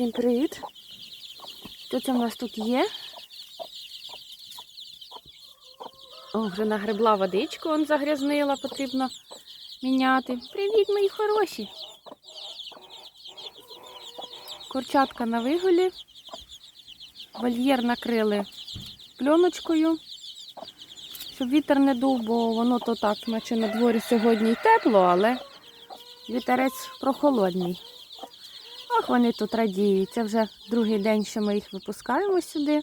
Всім привіт! Що це в нас тут є? О, вже нагребла водичку, он загрязнила, потрібно міняти. Привіт, мої хороші! Курчатка на вигулі. Вольєр накрили пленочкою, щоб вітер не дув, бо воно то так, наче на дворі сьогодні й тепло, але вітерець прохолодний. Ох, вони тут радіють. Це вже другий день, що ми їх випускаємо сюди.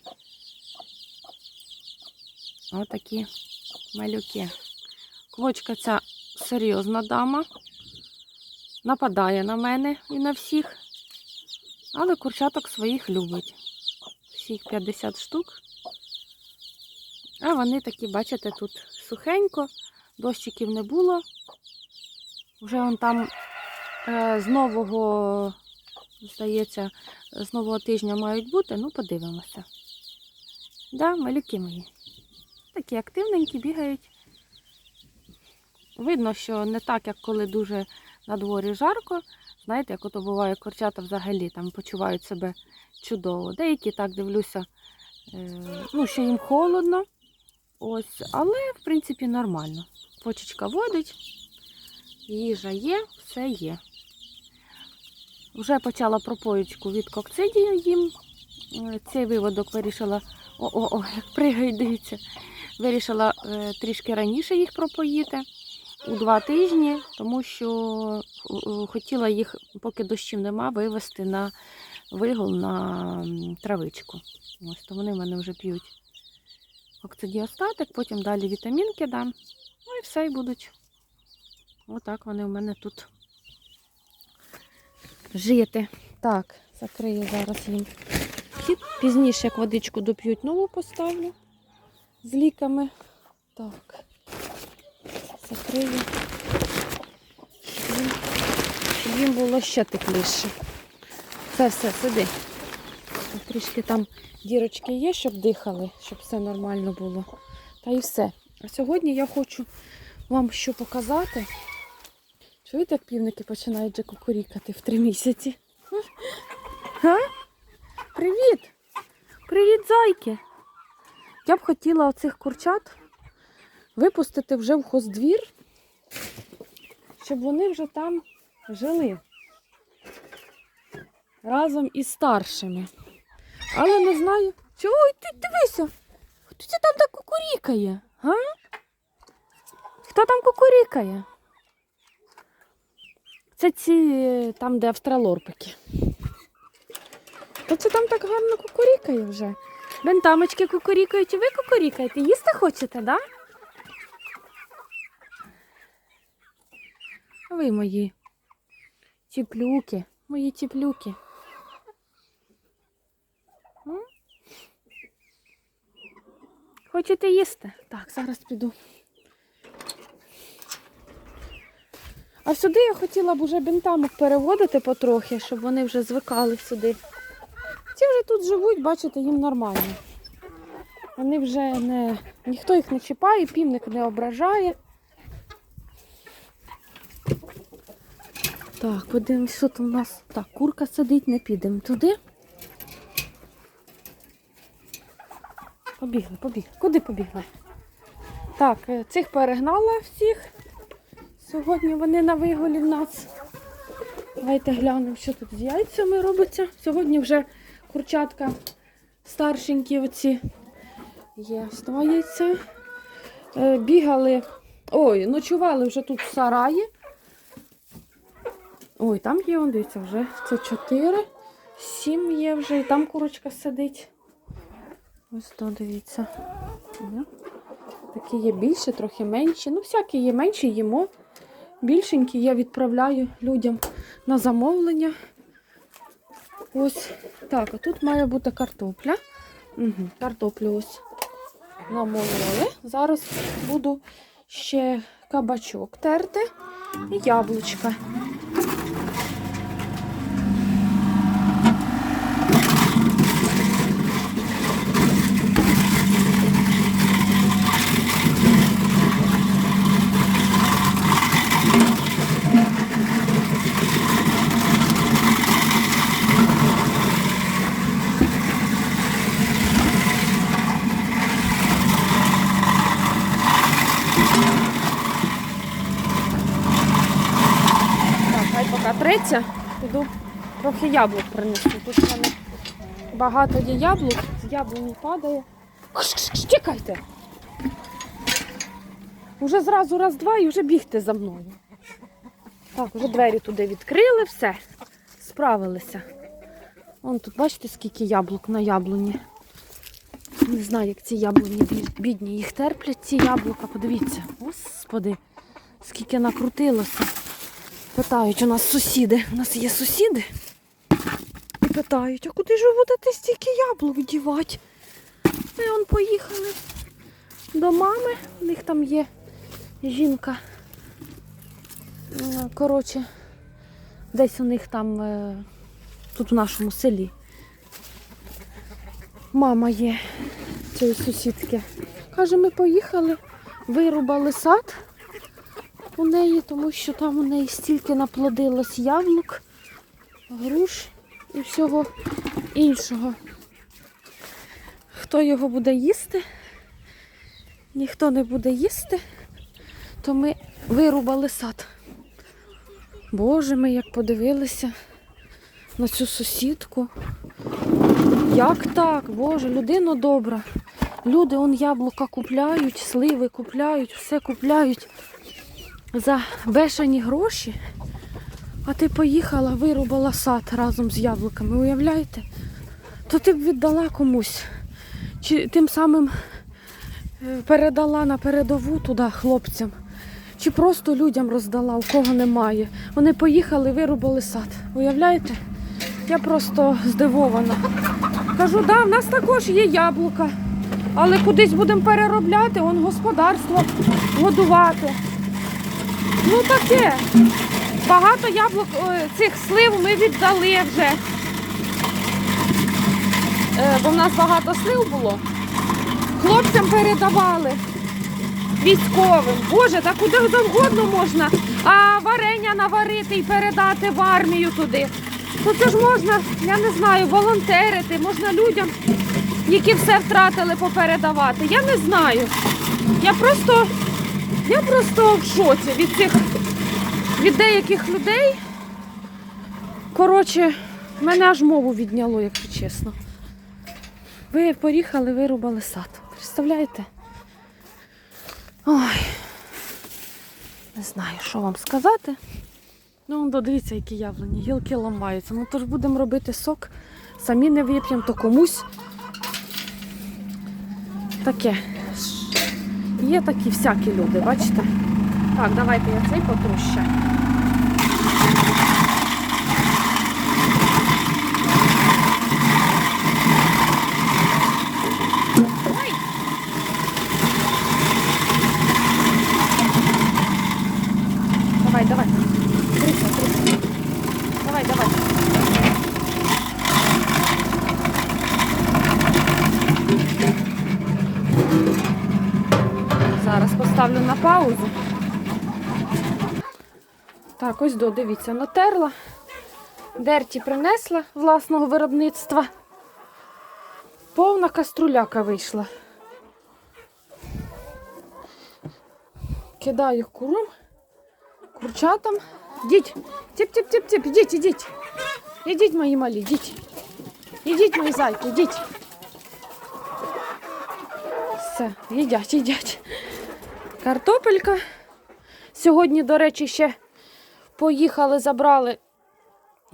Отакі малюки. Квочка ця серйозна дама. Нападає на мене і на всіх. Але курчаток своїх любить. Всіх 50 штук. А вони такі, бачите, тут сухенько, дощиків не було. Вже вон там е, з нового Здається, з нового тижня мають бути, ну подивимося. Да, малюки мої. Такі активненькі, бігають. Видно, що не так, як коли дуже на дворі жарко. Знаєте, як ото буває, курчата взагалі там почувають себе чудово. Деякі так дивлюся, е, ну, що їм холодно. Ось, але, в принципі, нормально. Почечка водить, їжа є, все є. Вже почала пропоючку від кокцидію їм. Е, Цей виводок вирішила, о-о-о, як пригають, дивіться, вирішила е, трішки раніше їх пропоїти у два тижні, тому що е, хотіла їх, поки дощів нема, вивезти на вигул на травичку. Ось то вони в мене вже п'ють кокцидіостатик, потім далі вітамінки дам. Ну і все, і будуть. Отак вони в мене тут жити. Так, закрию зараз хід. Пізніше, як водичку доп'ють, нову поставлю з ліками. Так, закрию. Щоб їм було ще тепліше. Все, все, сиди. Трішки там дірочки є, щоб дихали, щоб все нормально було. Та і все. А сьогодні я хочу вам що показати. Чуєте, як півники починають вже кукурікати в три місяці? Га? Привіт! Привіт, зайки! Я б хотіла оцих курчат випустити вже в хоздвір, щоб вони вже там жили разом із старшими. Але не знаю. Чого ти дивися? Хто це там так кукурікає? Га? Хто там кукурікає? Це ці е, там, де австралорпики. Та це там так гарно кукурікає вже. Бентамочки кукурікають, і ви кукурікаєте. Їсти хочете, да? А ви мої тіплюки, мої тіплюки. Хочете їсти? Так, зараз піду. А сюди я хотіла б уже бентамок переводити потрохи, щоб вони вже звикали сюди. Ці вже тут живуть, бачите, їм нормально. Вони вже не. Ніхто їх не чіпає, півник не ображає. Так, подивимось, що тут у нас. Так, курка сидить, не підемо туди. Побігли, побігли. Куди побігли? Так, е, цих перегнала всіх. Сьогодні вони на виголі в нас. Давайте глянемо, що тут з яйцями робиться. Сьогодні вже курчатка старшенькі оці є. Два. Е, Бігали, ой, ночували вже тут в сараї. Ой, там є, он, дивіться, вже це чотири, сім є вже, і там курочка сидить. Ось то дивіться. Такі є більше, трохи менші. Ну, всякі є менші, їмо. Більшенькі я відправляю людям на замовлення. Ось так, а тут має бути картопля. Угу, Картоплю ось намололи. Зараз буду ще кабачок терти і яблучка. Трохи яблук принесу. Тут в мене багато є яблук, з яблуні падає. Чекайте. Уже зразу раз-два і вже бігти за мною. Так, вже двері туди відкрили, все. Справилися. Вон тут, бачите, скільки яблук на яблуні. Не знаю, як ці яблуні бідні їх терплять, ці яблука. Подивіться, господи, скільки накрутилося. Питають у нас сусіди. У нас є сусіди. І питають, а куди ж ви будете стільки яблук дівати? Ми он поїхали до мами. У них там є жінка. Е, Коротше, десь у них там, е, тут в нашому селі. Мама є цієї сусідки. Каже, ми поїхали, вирубали сад у неї, тому що там у неї стільки наплодилось яблук, груш і всього іншого. Хто його буде їсти? Ніхто не буде їсти, то ми вирубали сад. Боже, ми як подивилися на цю сусідку. Як так? Боже, людина добра. Люди он яблука купляють, сливи купляють, все купляють за бешені гроші. А ти поїхала, вирубала сад разом з яблуками, уявляєте? То ти б віддала комусь. Чи тим самим е, передала на передову туди хлопцям. Чи просто людям роздала, у кого немає. Вони поїхали, вирубали сад. Уявляєте? Я просто здивована. Кажу, да, в нас також є яблука, але кудись будемо переробляти, он господарство годувати. Ну таке. Багато яблук цих слив ми віддали вже. Е, Бо в нас багато слив було. Хлопцям передавали. Військовим. Боже, та куди завгодно можна. А варення наварити і передати в армію туди. То це ж можна, я не знаю, волонтерити, можна людям, які все втратили, попередавати. Я не знаю. Я просто, я просто в шоці від цих, від деяких людей. Коротше, мене аж мову відняло, якщо чесно. Ви поїхали, вирубали сад. Представляєте? Ой, не знаю, що вам сказати. Ну, дивіться, які яблуні, гілки ламаються. Ну то ж будемо робити сок, самі не вип'ємо, то комусь. Таке. Є такі всякі люди, бачите? Так, давайте я цей потру ще. Давай, давай. Трися, трися. Давай, давай. Зараз поставлю на паузу. Так, ось до, дивіться, натерла. Дерті принесла власного виробництва. Повна каструляка вийшла. Кидаю куром, курчатам. Йдіть, тіп-тіп-тіп-тіп, ідіть, ідіть. Ідіть, мої малі, ідіть. Ідіть, мої зайки, ідіть. Все, їдять, їдять. Картопелька. Сьогодні, до речі, ще поїхали, забрали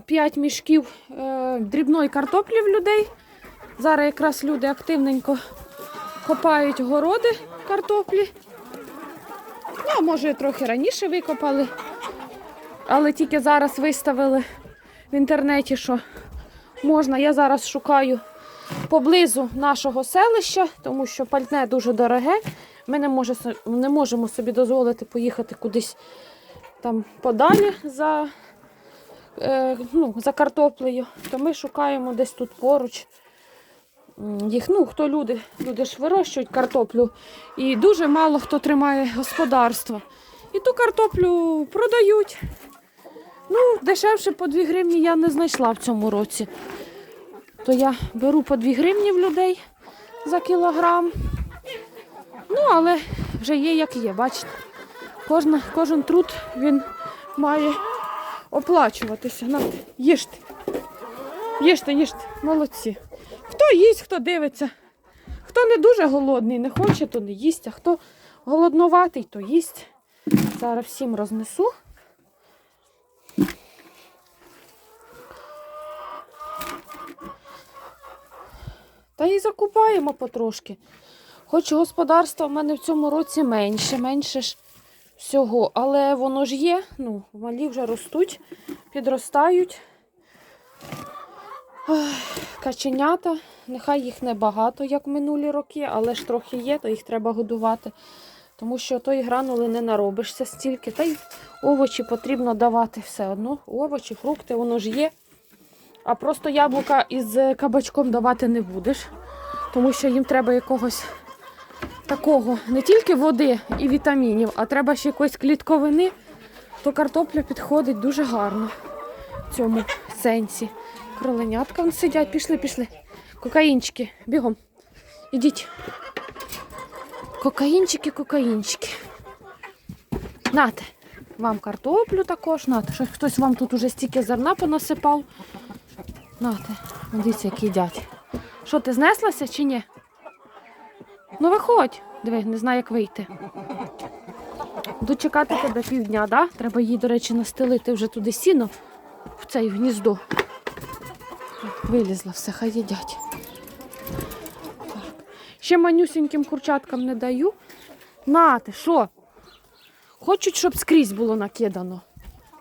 5 мішків е, дрібної картоплі в людей. Зараз якраз люди активненько копають городи картоплі. Ну, може, трохи раніше викопали. Але тільки зараз виставили в інтернеті, що можна. Я зараз шукаю поблизу нашого селища, тому що пальне дуже дороге. Ми не можемо собі дозволити поїхати кудись там подалі за, е, ну, за картоплею. То ми шукаємо десь тут поруч. Їх, ну, хто люди, люди ж вирощують картоплю, і дуже мало хто тримає господарство. І ту картоплю продають. Ну, дешевше по 2 гривні я не знайшла в цьому році. То я беру по 2 гривні в людей за кілограм. Ну, але вже є як є, бачите. Кожна, кожен труд він має оплачуватися. Нате, їжте. Їжте, їжте, молодці. Хто їсть, хто дивиться. Хто не дуже голодний, не хоче, то не їсть, а хто голоднуватий, то їсть. Зараз всім рознесу. Та і закупаємо потрошки. Хоч господарства в мене в цьому році менше, менше ж всього, але воно ж є. Ну, малі вже ростуть, підростають. Каченята, нехай їх небагато, як минулі роки, але ж трохи є, то їх треба годувати. Тому що тої гранули не наробишся стільки. Та й овочі потрібно давати все одно. Овочі, фрукти, воно ж є. А просто яблука із кабачком давати не будеш, тому що їм треба якогось такого не тільки води і вітамінів, а треба ще якоїсь клітковини, то картопля підходить дуже гарно в цьому сенсі. Кроленятка вон сидять, пішли, пішли. Кокаїнчики, бігом. Ідіть. Кокаїнчики, кокаїнчики. Нате, вам картоплю також, нате. Щось хтось вам тут уже стільки зерна понасипав. Нате, дивіться, як їдять. Що, ти знеслася чи ні? Ну виходь. Диви, не знаю, як вийти. Буду чекати тебе півдня, да? Треба їй, до речі, настелити вже туди сіно в цей гніздо. Вилізла все, хай їдять. Так. Ще манюсіньким курчаткам не даю. Нате, що? Хочуть, щоб скрізь було накидано.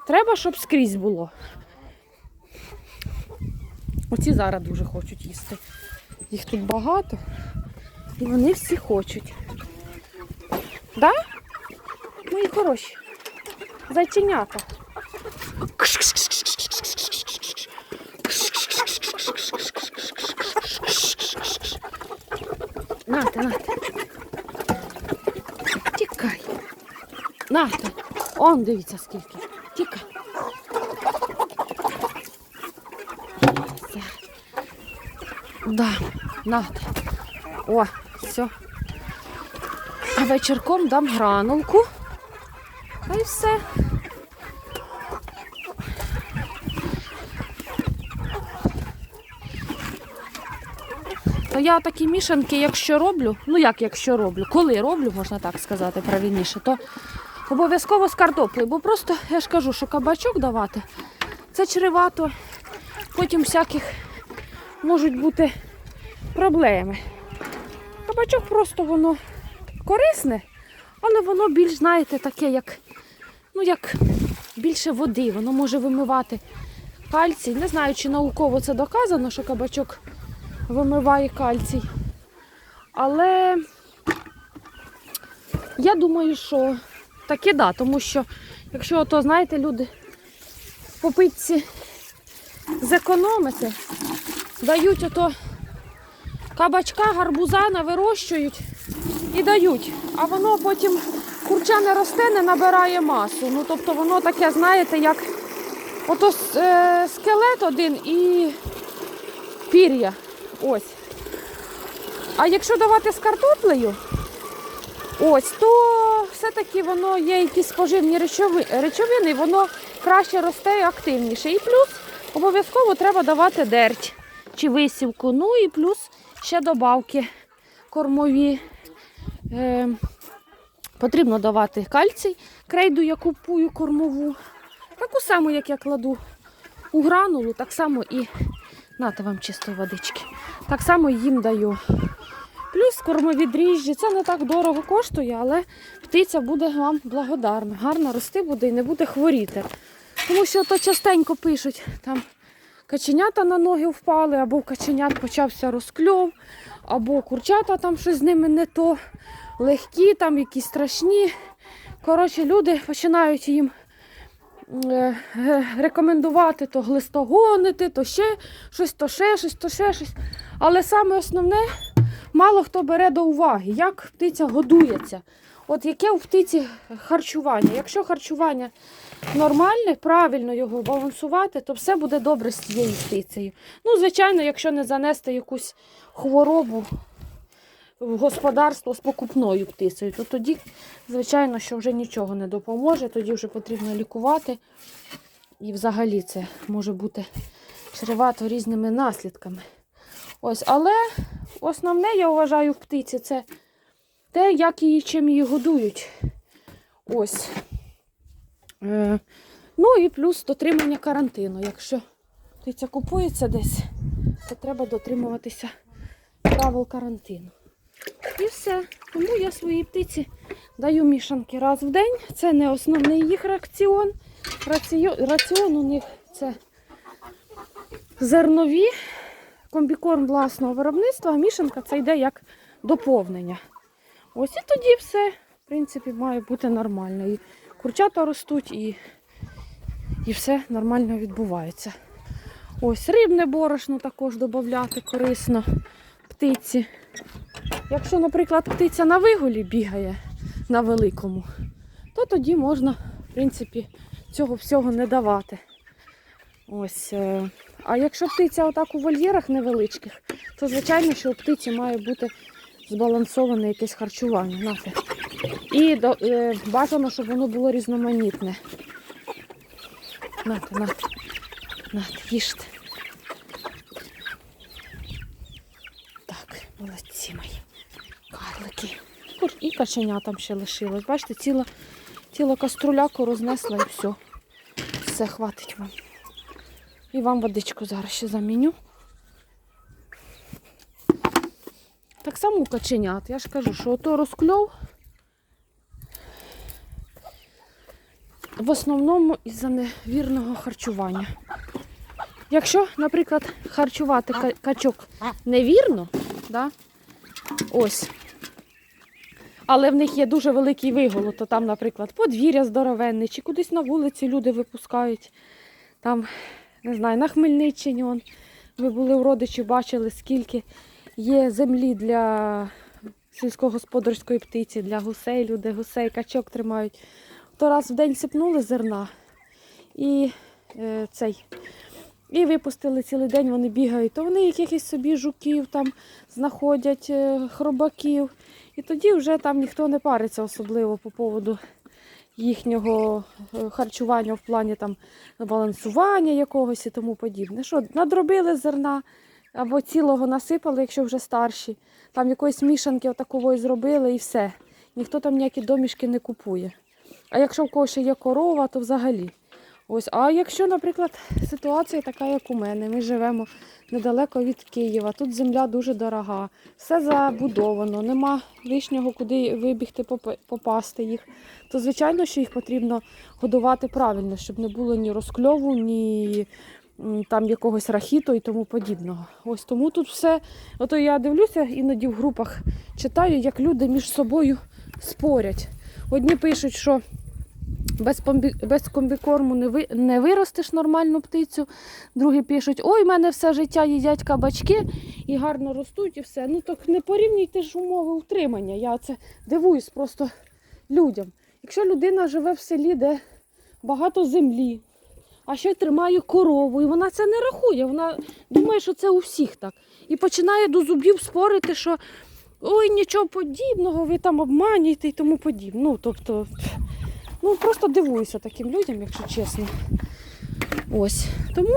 Треба, щоб скрізь було. Оці зараз дуже хочуть їсти. Їх тут багато. І вони всі хочуть. Да? Мої хороші. Зайченята. Нате, нате. Тікай. Нате. Он дивіться скільки. Тікай. Да, нате. О, все. А вечірком дам гранулку. Та й все. То я такі мішанки, якщо роблю, ну як якщо роблю, коли роблю, можна так сказати правильніше, то обов'язково з картоплею. Бо просто я ж кажу, що кабачок давати це чревато. Потім всяких можуть бути проблеми. Кабачок просто воно корисне, але воно більш, знаєте, таке, як, ну, як більше води, воно може вимивати кальцій. Не знаю, чи науково це доказано, що кабачок вимиває кальцій. Але я думаю, що таке да, тому що якщо то, знаєте, люди по питці зекономити, дають ото кабачка, гарбузана вирощують і дають. А воно потім курча не росте, не набирає масу. Ну, тобто воно таке, знаєте, як ото е, скелет один і пір'я. Ось. А якщо давати з картоплею, ось, то все-таки воно є якісь поживні речови- речовини, воно краще росте і активніше. І плюс обов'язково треба давати дерть чи висівку. Ну і плюс ще добавки кормові. Е, потрібно давати кальцій, крейду я купую кормову. Таку саму, як я кладу у гранулу, так само і нате вам чистої водички. Так само їм даю. Плюс кормові дріжджі. Це не так дорого коштує, але птиця буде вам благодарна. Гарно рости буде і не буде хворіти. Тому що то частенько пишуть, там каченята на ноги впали, або в каченят почався розкльов, або курчата там щось з ними не то, легкі, там якісь страшні. Коротше, люди починають їм е, рекомендувати то глистогонити, то ще щось, то ще щось, то ще щось. Але саме основне, мало хто бере до уваги, як птиця годується. От яке у птиці харчування. Якщо харчування нормальне, правильно його балансувати, то все буде добре з цією птицею. Ну, звичайно, якщо не занести якусь хворобу в господарство з покупною птицею, то тоді, звичайно, що вже нічого не допоможе, тоді вже потрібно лікувати І взагалі це може бути чревато різними наслідками. Ось, але основне, я вважаю, в птиці це те, як її чим її годують. Ось. Е, ну і плюс дотримання карантину. Якщо птиця купується десь, то треба дотримуватися правил карантину. І все. Тому я своїй птиці даю мішанки раз в день. Це не основний їх раціон. Раціон, раціон у них це зернові, комбікорм власного виробництва, а мішанка це йде як доповнення. Ось і тоді все, в принципі, має бути нормально. Курчата ростуть, і, і все нормально відбувається. Ось рибне борошно також додати корисно птиці. Якщо, наприклад, птиця на вигулі бігає на великому, то тоді можна, в принципі, цього всього не давати. Ось. е, А якщо птиця отак у вольєрах невеличких, то звичайно, що у птиці має бути збалансоване якесь харчування. Нате. І е, бажано, щоб воно було різноманітне. Нате, нате, нате, їжте. Так, молодці мої. Карлики. І каченя там ще лишилось. Бачите, ціла, ціла каструляку рознесла і все. Все, хватить вам. І вам водичку зараз ще заміню. Так само у каченят. Я ж кажу, що ото розкльов в основному із-за невірного харчування. Якщо, наприклад, харчувати качок невірно, да, ось, але в них є дуже великий виголод, то там, наприклад, подвір'я здоровенне, чи кудись на вулиці люди випускають. Там, не знаю, на Хмельниччині он, ви були у родичів, бачили, скільки є землі для сільськогосподарської птиці, для гусей, люди гусей, качок тримають. То раз в день сипнули зерна і е, цей. І випустили цілий день, вони бігають, то вони якихось собі жуків там знаходять, е, хробаків. І тоді вже там ніхто не париться особливо по поводу їхнього е, харчування в плані там балансування якогось і тому подібне. Що надробили зерна або цілого насипали, якщо вже старші, там якоїсь мішанки отакової зробили і все. Ніхто там ніякі домішки не купує. А якщо в когось ще є корова, то взагалі. Ось, а якщо, наприклад, ситуація така, як у мене, ми живемо недалеко від Києва, тут земля дуже дорога, все забудовано, нема лишнього, куди вибігти, попасти їх, то звичайно, що їх потрібно годувати правильно, щоб не було ні розкльову, ні там якогось рахіту і тому подібного. Ось тому тут все. Ото я дивлюся, іноді в групах читаю, як люди між собою спорять. Одні пишуть, що без, помбі- без комбікорму не, ви, не виростеш нормальну птицю. Другі пишуть, ой, в мене все життя їдять кабачки і гарно ростуть і все. Ну так не порівнюйте ж умови утримання. Я це дивуюсь просто людям. Якщо людина живе в селі, де багато землі, а ще й тримає корову, і вона це не рахує. Вона думає, що це у всіх так. І починає до зубів спорити, що ой, нічого подібного, ви там обманюєте і тому подібне. Ну, тобто, ну просто дивуюся таким людям, якщо чесно. Ось. Тому,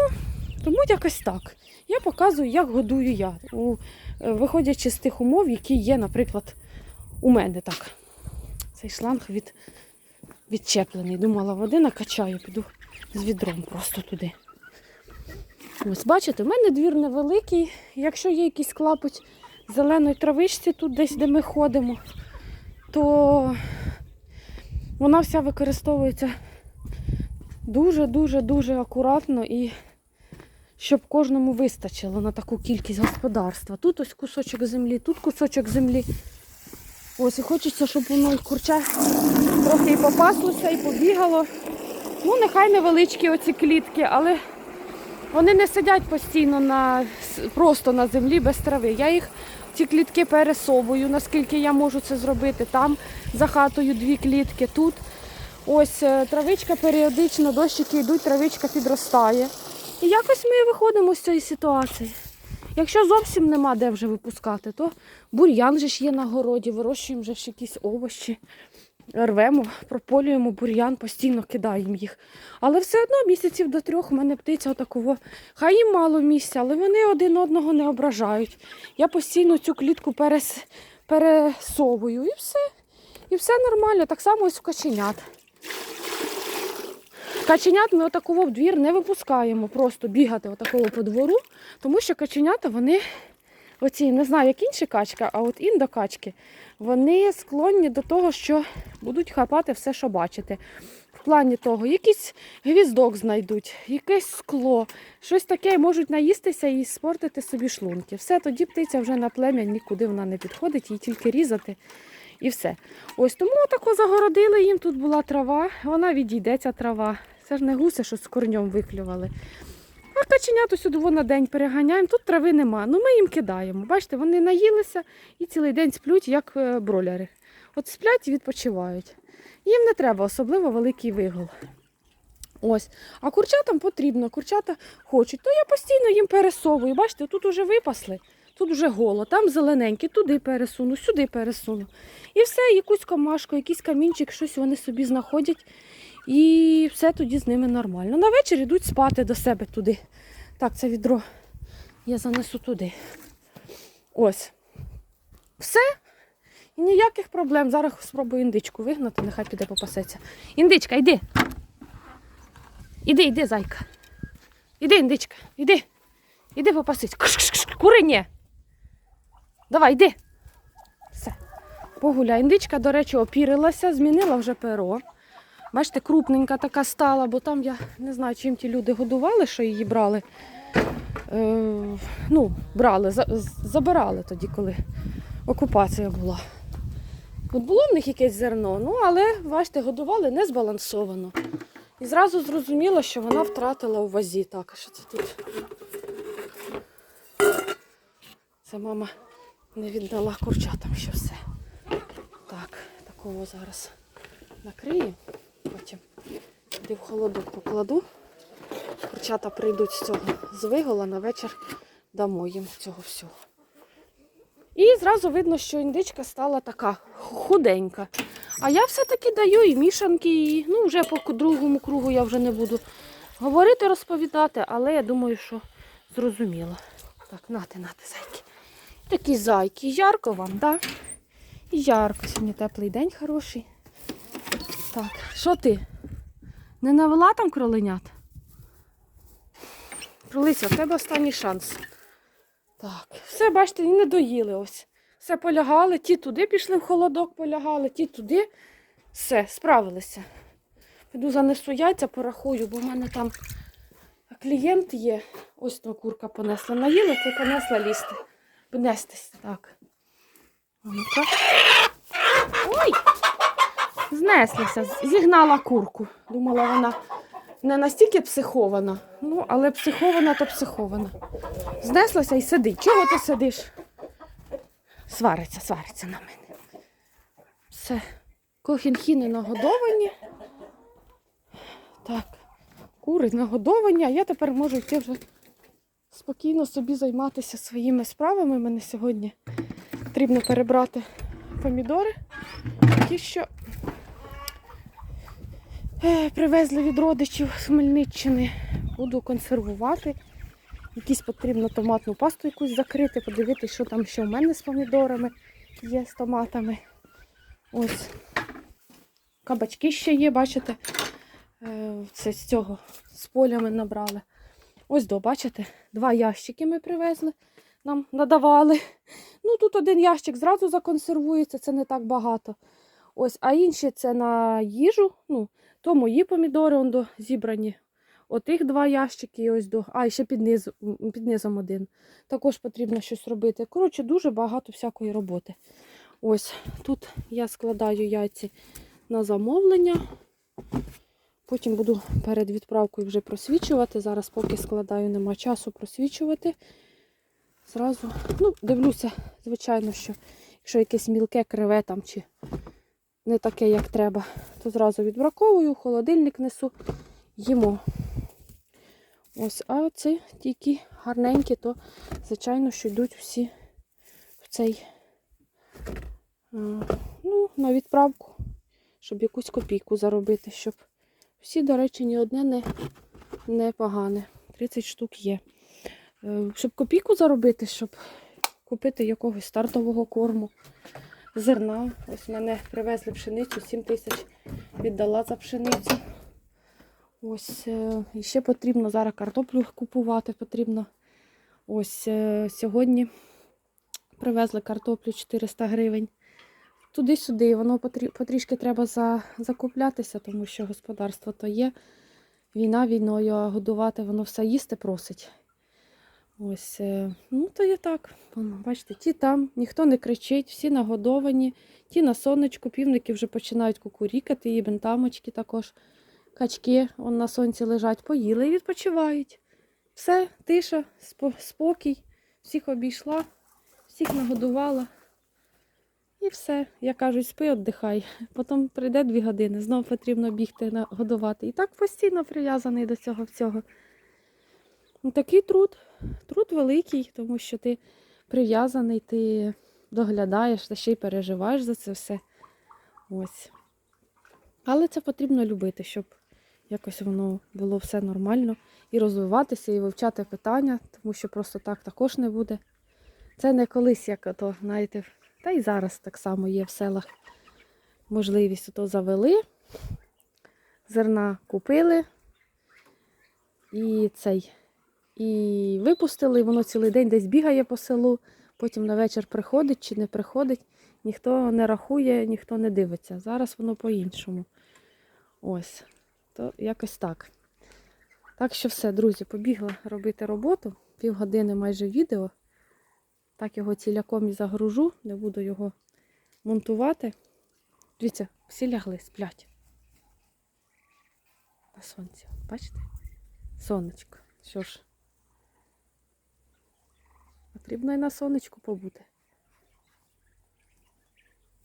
тому якось так. Я показую, як годую я, у, е, виходячи з тих умов, які є, наприклад, у мене так. Цей шланг від, відчеплений. Думала, води накачаю, піду з відром просто туди. Ось, бачите, в мене двір невеликий. Якщо є якийсь клапоть зеленої травичці тут десь, де ми ходимо, то вона вся використовується дуже-дуже-дуже акуратно і щоб кожному вистачило на таку кількість господарства. Тут ось кусочок землі, тут кусочок землі. Ось і хочеться, щоб воно курча трохи і попаслося, і побігало. Ну, нехай невеличкі оці клітки, але вони не сидять постійно на, просто на землі без трави. Я їх ці клітки пересовую, наскільки я можу це зробити. Там за хатою дві клітки, тут. Ось е, травичка періодично, дощики йдуть, травичка підростає. І якось ми виходимо з цієї ситуації. Якщо зовсім нема де вже випускати, то бур'ян же ж є на городі, вирощуємо вже ж якісь овочі. рвемо, прополюємо бур'ян, постійно кидаємо їх. Але все одно місяців до трьох в мене птиця отакого. Хай їм мало місця, але вони один одного не ображають. Я постійно цю клітку перес... пересовую і все. І все нормально. Так само ось у каченят. Каченят ми отакого в двір не випускаємо, просто бігати отакого по двору, тому що каченята вони, оці, не знаю, як інші качки, а от індокачки, вони склонні до того, що будуть хапати все, що бачите. В плані того, якийсь гвіздок знайдуть, якесь скло, щось таке можуть наїстися і спортити собі шлунки. Все, тоді птиця вже на плем'я нікуди вона не підходить, її тільки різати і все. Ось тому тако загородили їм, тут була трава, вона відійде, ця трава. Це ж не гуси, що з корнем виклювали. А каченяту сюди на день переганяємо, тут трави нема. Ну ми їм кидаємо. Бачите, вони наїлися і цілий день сплють, як е, броляри. От сплять і відпочивають. Їм не треба особливо великий вигул. Ось. А курчатам потрібно, курчата хочуть. То я постійно їм пересовую. Бачите, тут уже випасли, тут вже голо, там зелененьке, туди пересуну, сюди пересуну. І все, якусь комашку, якийсь камінчик, щось вони собі знаходять. І все тоді з ними нормально. На вечір йдуть спати до себе туди. Так, це відро я занесу туди. Ось. Все. І ніяких проблем. Зараз спробую індичку вигнати, нехай піде попасеться. Індичка, йди. Іди, іди, зайка. Іди, індичка, іди. Іди попасись. Курині. Давай, йди. Все. Погуляй. Індичка, до речі, опірилася, змінила вже перо. Бачите, крупненька така стала, бо там я не знаю, чим ті люди годували, що її брали. Е, ну, брали, за, забирали тоді, коли окупація була. От було в них якесь зерно, ну але, бачите, годували незбалансовано. І зразу зрозуміло, що вона втратила у вазі. Так, що це тут? Це мама не віддала курчатам ще все. Так, такого зараз накрию. Потім туди в холодок покладу. Курчата прийдуть з цього з вигола, на вечір дамо їм цього всього. І зразу видно, що індичка стала така худенька. А я все-таки даю і мішанки, і ну, вже по другому кругу я вже не буду говорити, розповідати, але я думаю, що зрозуміло. Так, нати, нати, зайки. Такі зайки. Ярко вам, так? Да? Ярко. Сьогодні теплий день хороший. Так, що ти? Не навела там кроленят? Кролиця, в тебе останній шанс. Так, все, бачите, і не доїли ось. Все полягали, ті туди пішли в холодок, полягали, ті туди. Все, справилися. Піду занесу яйця, порахую, бо в мене там клієнт є. Ось то курка понесла. Наїла, то понесла лізти. Понестись. Так. Ну-ка. Ой! Знеслася, зігнала курку. Думала, вона не настільки психована. Ну, але психована то психована. Знеслася і сидить. Чого ти сидиш? Свариться, свариться на мене. Все. Кохінхіни нагодовані. Так, кури нагодовані, а я тепер можу йти вже спокійно собі займатися своїми справами. Мене сьогодні потрібно перебрати помідори, ті, що е, привезли від родичів з Хмельниччини. Буду консервувати. Якісь потрібно томатну пасту якусь закрити, подивитися, що там ще в мене з помідорами є, з томатами. Ось. Кабачки ще є, бачите? Е, Це з цього, з поля ми набрали. Ось до, бачите, два ящики ми привезли, нам надавали. Ну, тут один ящик зразу законсервується, це не так багато. Ось, а інші це на їжу. Ну, то мої помідори он до, зібрані. Отих два ящики, і ось до. А, і ще під, низ, під низом один. Також потрібно щось робити. Коротше, дуже багато всякої роботи. Ось тут я складаю яйці на замовлення. Потім буду перед відправкою вже просвічувати. Зараз, поки складаю, нема часу просвічувати. Зразу, ну, дивлюся, звичайно, що якщо якесь мілке криве там чи не таке, як треба, то зразу відбраковую, холодильник несу, їмо. Ось, а ці тільки гарненькі, то, звичайно, що йдуть всі в цей, е, ну, на відправку, щоб якусь копійку заробити, щоб всі, до речі, ні одне не, не погане. 30 штук є. Е, Щоб копійку заробити, щоб купити якогось стартового корму, зерна. Ось мене привезли пшеницю, 7 тисяч віддала за пшеницю. Ось е, і ще потрібно зараз картоплю купувати. Потрібно. Ось е, сьогодні привезли картоплю 400 гривень. Туди-сюди, воно потрішки треба закуплятися, тому що господарство то є. Війна війною, а годувати воно все їсти просить. Ось, е, ну то є так. Бачите, ті там, ніхто не кричить, всі нагодовані, ті на сонечку, півники вже починають кукурікати, і бентамочки також. Качки он на сонці лежать, поїли і відпочивають. Все, тиша, спокій, всіх обійшла, всіх нагодувала. І все. Я кажу, спи, віддихай. Потім прийде дві години, знову потрібно бігти нагодувати. І так постійно прив'язаний до цього всього. Ну, Такий труд. Труд великий, тому що ти прив'язаний, ти доглядаєш, та ще й переживаєш за це все. Ось. Але це потрібно любити, щоб якось воно було все нормально. І розвиватися, і вивчати питання, тому що просто так також не буде. Це не колись, як ото, знаєте, та й зараз так само є в селах можливість ото завели, зерна купили і цей. І випустили, і воно цілий день десь бігає по селу, потім на вечір приходить чи не приходить. Ніхто не рахує, ніхто не дивиться. Зараз воно по-іншому. Ось. То якось так. Так що все, друзі, побігла робити роботу. Півгодини майже відео. Так його ціляком і загружу, не буду його монтувати. Дивіться, всі лягли, сплять. На сонці. Бачите? Сонечко. Що ж, потрібно і на сонечку побути.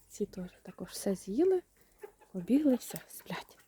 Ці теж також все з'їли, побігли, все, сплять.